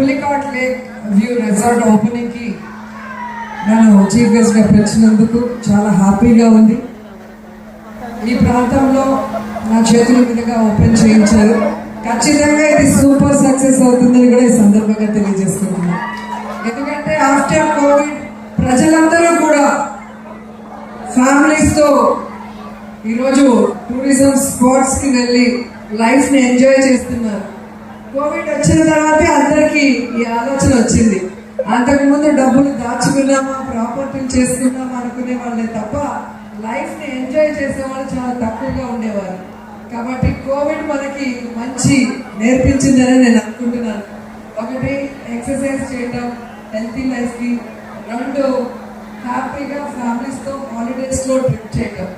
Pulicat lake view resort ఓపెనింగ్కి నన్ను chief గెస్ట్గా పిలిచినందుకు చాలా హ్యాపీగా ఉంది. ఈ ప్రాంతంలో నా చేతుల మీదుగా ఓపెన్ చేయించారు. ఖచ్చితంగా ఇది సూపర్ సక్సెస్ అవుతుందని కూడా ఈ సందర్భంగా తెలియజేస్తున్నాను. ఎందుకంటే ఆఫ్టర్ కోవిడ్ ప్రజలందరూ కూడా ఫ్యామిలీస్తో ఈరోజు టూరిజం స్పాట్స్కి వెళ్ళి లైఫ్ని ఎంజాయ్ చేస్తున్నారు. కోవిడ్ వచ్చిన తర్వాతే అందరికి ఈ ఆలోచన వచ్చింది. అంతకుముందు డబ్బులు దాచుకున్నామా ప్రాపర్టీలు చేసుకున్నామా అనుకునే వాళ్ళే తప్ప లైఫ్ని ఎంజాయ్ చేసే వాళ్ళు చాలా తక్కువగా ఉండేవారు. కాబట్టి కోవిడ్ మనకి మంచి నేర్పించిందని నేను అనుకుంటున్నాను. ఒకటి ఎక్సర్సైజ్ చేయటం హెల్తీ లైఫ్కి రెండు హ్యాపీగా ఫ్యామిలీస్తో హాలిడేస్లో హాలిడేస్ ట్రిప్ చేయటం.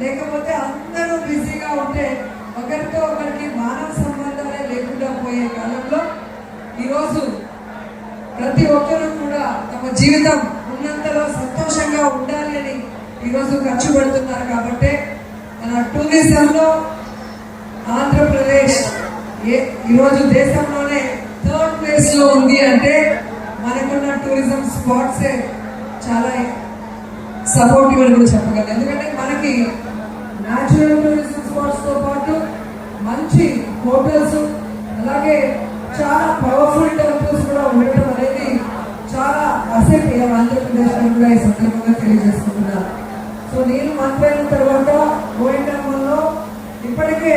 లేకపోతే అందరూ బిజీగా ఉంటే ఒకరితో ఒకరికి మానవ సంబంధాలు లేకుండా పోయే కాలంలో ఈరోజు ప్రతి ఒక్కరూ కూడా తమ జీవితం ఉన్నంతలో సంతోషంగా ఉండాలి అని ఈరోజు ఖర్చు పెడుతున్నారు కాబట్టి మన టూరిజంలో ఆంధ్రప్రదేశ్ ఏ ఈరోజు దేశంలోనే థర్డ్ ప్లేస్లో ఉంది అంటే మనకున్న టూరిజం స్పాట్సే చాలా సపోర్టివ్ అని కూడా చెప్పగలను. ఎందుకంటే మనకి న్యాచురల్ టూరిజం స్పాట్స్తో పాటు మంచి హోటల్స్ అలాగే చాలా పవర్ఫుల్ టెంపుల్స్ కూడా ఉండటం అనేది చాలా అసెట్ ఆంధ్రప్రదేశ్ కూడా ఈ సందర్భంగా తెలియజేసుకుంటున్నాను. సో నేను మంత్రి అయిన తర్వాత గోవిందమ్మంలో ఇప్పటికే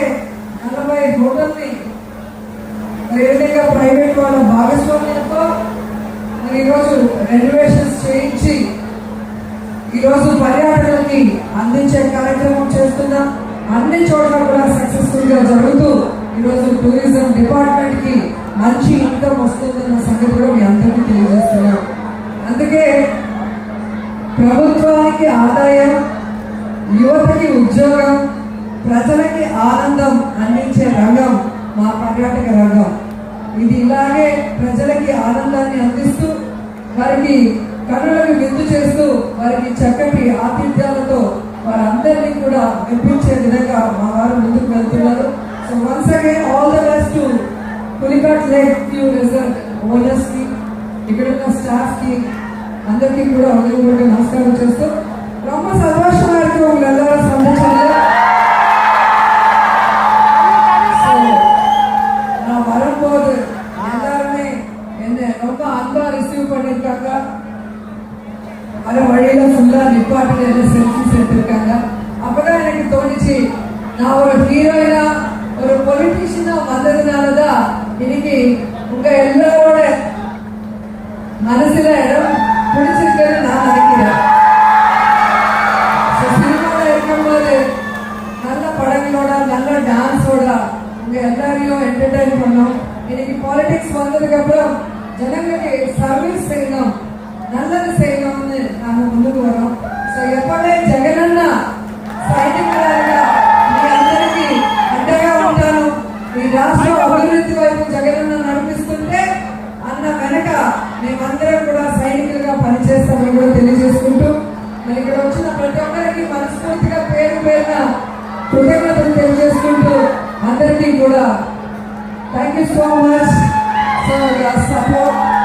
నలభై హోటల్ని మరి ప్రైవేట్ వాళ్ళ భాగస్వామ్యంతో మరి ఈరోజు రెనోవేషన్స్ చేయించి ఈరోజు పర్యాటకులకి అందించే కార్యక్రమం చేస్తున్నాం. అన్ని చోట్ల కూడా సక్సెస్ఫుల్గా జరుగుతూ ఈరోజు టూరిజం డిపార్ట్మెంట్కి మంచి ఇన్కమ్ వస్తుందన్న సంగతి కూడా మీ అందరికీ తెలియజేస్తున్నాం. అందుకే ప్రభుత్వానికి ఆదాయం యువతకి ఉద్యోగం ప్రజలకి ఆనందం అందించే రంగం మా పర్యాటక రంగం. ఇది ఇలాగే ప్రజలకి ఆనందాన్ని అందిస్తూ వారికి కనులకు విందు చేస్తూ వారికి చక్కటి ఆతిథ్యాలతో వారందరినీ కూడా మెప్పించే విధంగా మా వారు ముందుకు so once again all the best to Pulicat lake view resort owners కి ఇక్కడ ఉన్న స్టాఫ్ కి అందరికీ కూడా హృదయపూర్వక నమస్కారం చేస్తూ ரொம்ப சந்தோஷமா இருக்கு உங்க எல்லாரும் சந்திச்சதுல So, நான் வரும்போது எல்லாருமே என்ன ரொம்ப அன்பா ரிசீவ் பண்ணிருக்காங்க வர வழியில ஃபுல்லா நிப்பாட்டில எல்லாம் செல்ஃபிஸ் எடுத்திருக்காங்க அப்பதான் எனக்கு தோணுச்சு நான் ஒரு ஹீரோயினா ஒரு பொலிட்டீஷியனா வந்ததுனாலதான் இன்னைக்கு உங்க எல்லாரோட மனசுல இடம் பிடிச்சிருக்கேன்னு நான் நினைக்கிறேன். சினிமாவில் இருக்கும்போது நல்ல படங்களோட நல்ல டான்ஸோட உங்க எல்லாரையும் என்டர்டைன் பண்ணோம். இன்னைக்கு பாலிடிக்ஸ் வந்ததுக்கு அப்புறம் ஜனங்களுக்கு சர்வீஸ் செய்யணும் நல்லது செய்யணும்னு நாங்க முன்னுக்கு வரோம் ஸோ எப்பவுமே ஜெகனன்னா சைனிக் కూడా. Thank you so much sir support